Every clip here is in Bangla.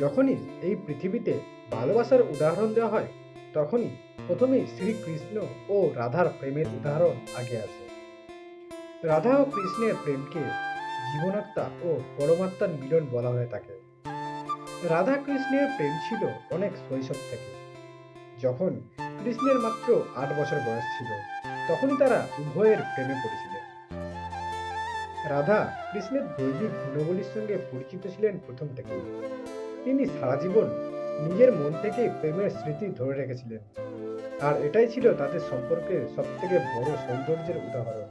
যখনই এই পৃথিবীতে ভালোবাসার উদাহরণ দেওয়া হয়, তখনই প্রথমেই শ্রীকৃষ্ণ ও রাধার প্রেমের উদাহরণ আগে আসে। রাধা ও কৃষ্ণের প্রেমকে জীবনাত্মা ও পরমাত্মার মিলন বলা হয়ে থাকে। রাধা কৃষ্ণের প্রেম ছিল অনেক শৈশব থেকে। যখন কৃষ্ণের মাত্র আট বছর বয়স ছিল, তখনই তারা উভয়ের প্রেমে পড়েছিলেন। রাধা কৃষ্ণের দৈবিক গুণগুলির সঙ্গে পরিচিত ছিলেন প্রথম থেকেই। তিনি সারা জীবন নিজের মন থেকে প্রেমের স্মৃতি ধরে রেখেছিলেন। আর এটাই ছিল তাদের সম্পর্কের সব থেকে বড় সৌন্দর্যের উদাহরণ।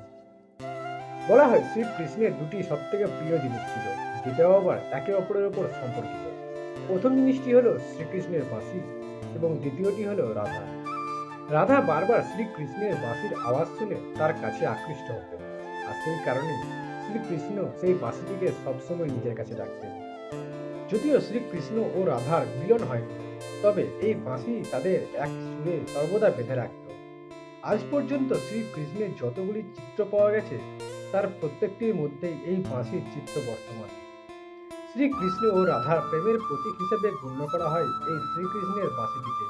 বলা হয় শ্রীকৃষ্ণের দুটি সব থেকে প্রিয় জিনিস ছিল যেটাও আবার একে অপরের ওপর সম্পর্কিত। প্রথম জিনিসটি হলো শ্রীকৃষ্ণের বাঁশি এবং দ্বিতীয়টি হলো রাধা। রাধা বারবার শ্রীকৃষ্ণের বাঁশির আওয়াজ শুনে তার কাছে আকৃষ্ট হতেন। আর সেই কারণে শ্রীকৃষ্ণ সেই বাঁশিটিকে সবসময় নিজের কাছে রাখতেন। যদিও শ্রীকৃষ্ণ ও রাধার মিলন হয়নি, তবে এই বাঁশি তাদের এক সুরে সর্বদা বেঁধে রাখত। আজ পর্যন্ত শ্রীকৃষ্ণের যতগুলি চিত্র পাওয়া গেছে, তার প্রত্যেকটির মধ্যেই এই বাঁশির চিত্র বর্তমান। শ্রীকৃষ্ণ ও রাধার প্রেমের প্রতীক হিসেবে গণ্য করা হয় এই শ্রীকৃষ্ণের বাঁশিটিকে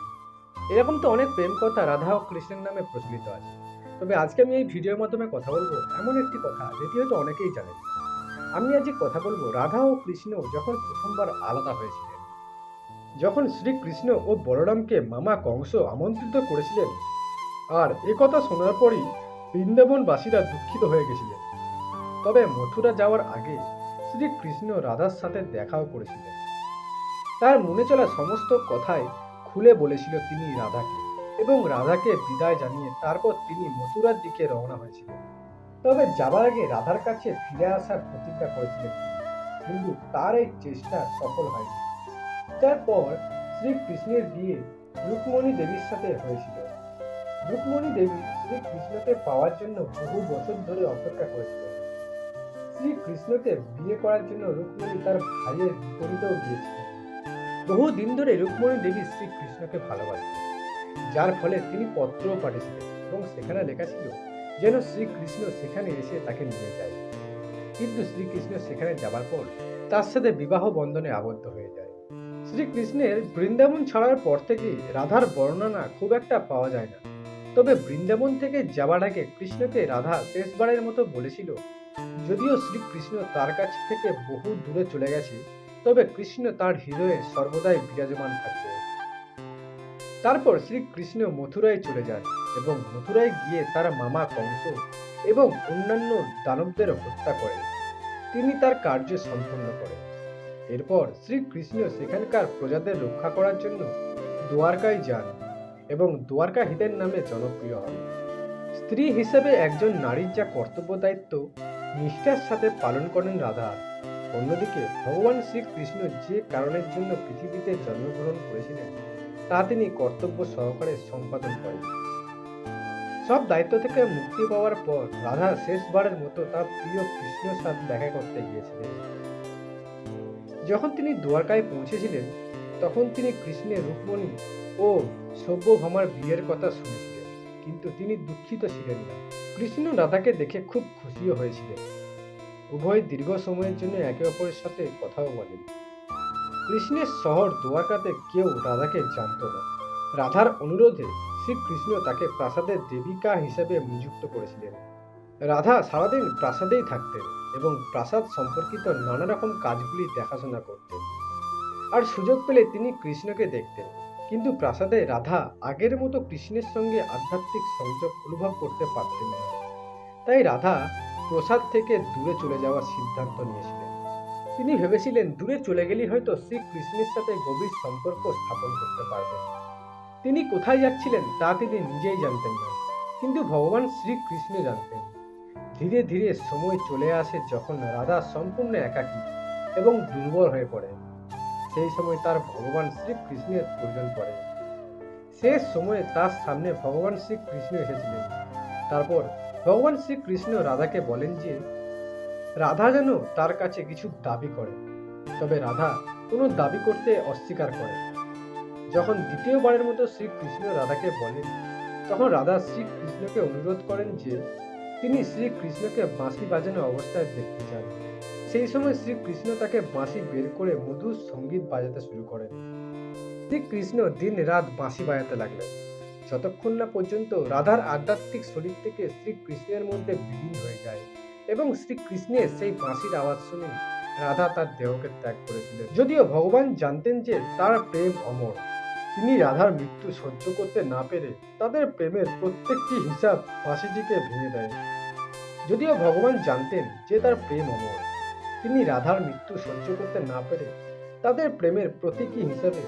এরকম তো অনেক প্রেম কথা রাধা ও কৃষ্ণের নামে প্রচলিত আছে। তবে আজকে আমি এই ভিডিওর মাধ্যমে কথা বলব এমন একটি কথা যেটি হয়তো অনেকেই জানেন। আমি আজকে কথা বলব। রাধা ও কৃষ্ণ যখন প্রথমবার আলাদা হয়েছিলেন, যখন শ্রীকৃষ্ণ ও বলরামকে মামা কংস আমন্ত্রিত করেছিলেন, আর কথা শোনার পরই বৃন্দাবনবাসীরা দুঃখিত হয়ে গেছিলেন। তবে মথুরা যাওয়ার আগে শ্রীকৃষ্ণ রাধার সাথে দেখাও করেছিলেন। তার মনে চলা সমস্ত কথাই খুলে বলেছিল তিনি রাধাকে এবং রাধাকে বিদায় জানিয়ে তারপর তিনি মথুরার দিকে রওনা হয়েছিলেন। তবে যাবার আগে রাধার কাছে ফিরে আসার প্রতিজ্ঞা করেছিলেন কিন্তু তার এই চেষ্টা সফল হয়নি। তারপর শ্রীকৃষ্ণের বিয়ে রুক্মণী দেবীর সাথে হয়েছিল। রুক্মণী দেবী শ্রীকৃষ্ণকে পাওয়ার জন্য বহু বছর ধরে অপেক্ষা করেছিলেন। শ্রীকৃষ্ণকে বিয়ে করার জন্য রুক্মণী তার ভাইয়ের বিপরীতেও গিয়েছিলেন বহু দিন ধরে রুক্মণী দেবী শ্রীকৃষ্ণকে ভালোবাসতেন। যার ফলে তিনি পত্রও পাঠিয়েছিলেন এবং সেখানে লেখা ছিল যেন শ্রীকৃষ্ণ সেখানে এসে তাকে নিয়ে যায়। কিন্তু শ্রীকৃষ্ণ সেখানে যাবার পর তার সাথে বিবাহ বন্ধনে আবদ্ধ হয়ে যায়। শ্রীকৃষ্ণের বৃন্দাবন ছাড়ার পর থেকে রাধার বর্ণনা খুব একটা পাওয়া যায় না। তবে বৃন্দাবন থেকে যাবার আগে কৃষ্ণকে রাধা শেষবারের মতো বলেছিল, যদিও শ্রীকৃষ্ণ তার কাছ থেকে বহু দূরে চলে গেছে, তবে কৃষ্ণ তার হৃদয়ে সর্বদাই বিরাজমান থাকবে। তারপর শ্রীকৃষ্ণ মথুরায় চলে যান। এবং মথুরায় গিয়ে তার মামা কংস এবং অন্যান্য দানবদের হত্যা করেন। তিনি তার কার্য সম্পন্ন করেন। এরপর শ্রীকৃষ্ণ সেখানকার প্রজাদের রক্ষা করার জন্য দ্বারকায় যান এবং দ্বারকা হিতের নামে জনপ্রিয় হন। স্ত্রী হিসেবে একজন নারীর যা কর্তব্য দায়িত্ব, নিষ্ঠার সাথে পালন করেন রাধা। অন্যদিকে ভগবান শ্রীকৃষ্ণ যে কারণের জন্য পৃথিবীতে জন্মগ্রহণ করেছিলেন, তা তিনি কর্তব্য সহকারে সম্পাদন করেন। সব দায়িত্ব থেকে মুক্তি পাওয়ার পর রাধা শেষবারের মতো তার প্রিয় কৃষ্ণের সাথে দেখা করতে গিয়েছিলেন। যখন তিনি দ্বারকায় পৌঁছেছিলেন, তখন তিনি কৃষ্ণের রূপমণি ও সভ্যভামার বিয়ের কথা শুনেছিলেন, কিন্তু তিনি দুঃখিত ছিলেন না। কৃষ্ণ রাধাকে দেখে খুব খুশিও হয়েছিলেন। উভয় দীর্ঘ সময়ের জন্য একে অপরের সাথে কথাও বলেন। কৃষ্ণের শহর দ্বারকাতে কেউ রাধাকে জানত না। রাধার অনুরোধে শ্রীকৃষ্ণ তাকে প্রাসাদের দেবিকা হিসেবে নিযুক্ত করেছিলেন। রাধা সারাদিন প্রাসাদেই থাকতেন এবং প্রাসাদ সম্পর্কিত নানা রকম কাজগুলি দেখাশোনা করতেন। আর সুযোগ পেলে তিনি কৃষ্ণকে দেখতেন। কিন্তু প্রাসাদে রাধা আগের মতো কৃষ্ণের সঙ্গে আধ্যাত্মিক সংযোগ অনুভব করতে পারতেন না। তাই রাধা প্রসাদ থেকে দূরে চলে যাওয়ার সিদ্ধান্ত নিয়েছিলেন। তিনি ভেবেছিলেন দূরে চলে গেলেই হয়তো শ্রীকৃষ্ণের সাথে গভীর সম্পর্ক স্থাপন করতে পারবেন। তিনি কোথায় যাচ্ছিলেন তা তিনি নিজেই জানতেন না। কিন্তু ভগবান শ্রীকৃষ্ণ জানতেন। ধীরে ধীরে সময় চলে আসে যখন রাধা সম্পূর্ণ একাকী এবং দুর্বল হয়ে পড়ে সেই সময় তার ভগবান শ্রীকৃষ্ণের প্রয়োজন পড়ে শেষ সময়ে তার সামনে ভগবান শ্রীকৃষ্ণ এসেছিলেন। তারপর ভগবান শ্রীকৃষ্ণ রাধাকে বলেন যে, রাধা যেন তার কাছে কিছু দাবি করে, তবে রাধা কোনো দাবি করতে অস্বীকার করে। যখন দ্বিতীয়বারের মতো শ্রীকৃষ্ণ রাধাকে বলেন, তখন রাধা শ্রীকৃষ্ণকে অনুরোধ করেন যে তিনি শ্রীকৃষ্ণকে বাঁশি বাজানো অবস্থায় দেখতে চান। সেই সময় শ্রীকৃষ্ণ তাকে বাঁশি বের করে মধুর সংগীত বাজাতে শুরু করেন। শ্রীকৃষ্ণ দিন রাত বাঁশি বাজাতে লাগলেন। যতক্ষণ না পর্যন্ত রাধার আধ্যাত্মিক শরীর থেকে শ্রীকৃষ্ণের মধ্যে বিলীন হয়ে যায় এবং শ্রীকৃষ্ণের সেই বাঁশির আওয়াজ শুনে রাধা তার দেহকে ত্যাগ করেছিলেন। যদিও ভগবান জানতেন যে তার প্রেম অমর। তিনি রাধার মৃত্যু সহ্য করতে না পেরে তাদের প্রেমের প্রত্যেকটি হিসাব বাঁশিটিকে ভেঙে দেয়। যদিও ভগবান জানতেন যে তার প্রেম অমর, তিনি রাধার মৃত্যু সহ্য করতে না পেরে তাদের প্রেমের প্রতীকী হিসাবে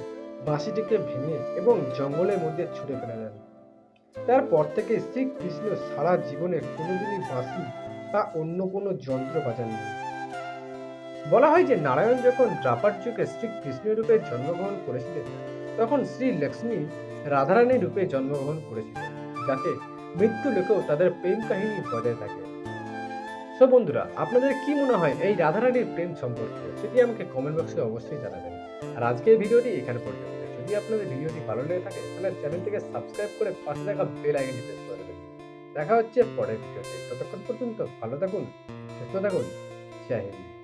বাঁশিটিকে ভেঙে এবং জঙ্গলের মধ্যে ছুঁড়ে ফেলে দেন। তারপর থেকে শ্রীকৃষ্ণ সারা জীবনে কোনোদিনই বাঁশি বা অন্য কোনো যন্ত্র বাজাননি। বলা হয় যে নারায়ণ যখন দ্রাপার যুগে শ্রীকৃষ্ণ রূপে জন্মগ্রহণ করেছিলেন তখন শ্রী লক্ষ্মী রাধারানী রূপে জন্মগ্রহণ করেছিলেন যাতে মৃত্যু লোকেও তাদের প্রেম কাহিনী বজায় থাকে। সো বন্ধুরা, আপনাদের কি মনে হয় এই রাধারানীর প্রেম সম্পর্কে? সেটি আমাকে কমেন্ট বক্সে অবশ্যই জানাবেন। আর আজকের ভিডিওটি এখানে পর্যন্ত। যদি আপনাদের ভিডিওটি ভালো লেগে থাকে, তাহলে চ্যানেলটিকে সাবস্ক্রাইব করে পাশে থাকা বেল আইকনটি প্রেস করে দেবেন। দেখা হচ্ছে পরের ভিডিওতে। ততক্ষণ পর্যন্ত ভালো থাকুন, সুস্থ থাকুন। জয় হিন্দ।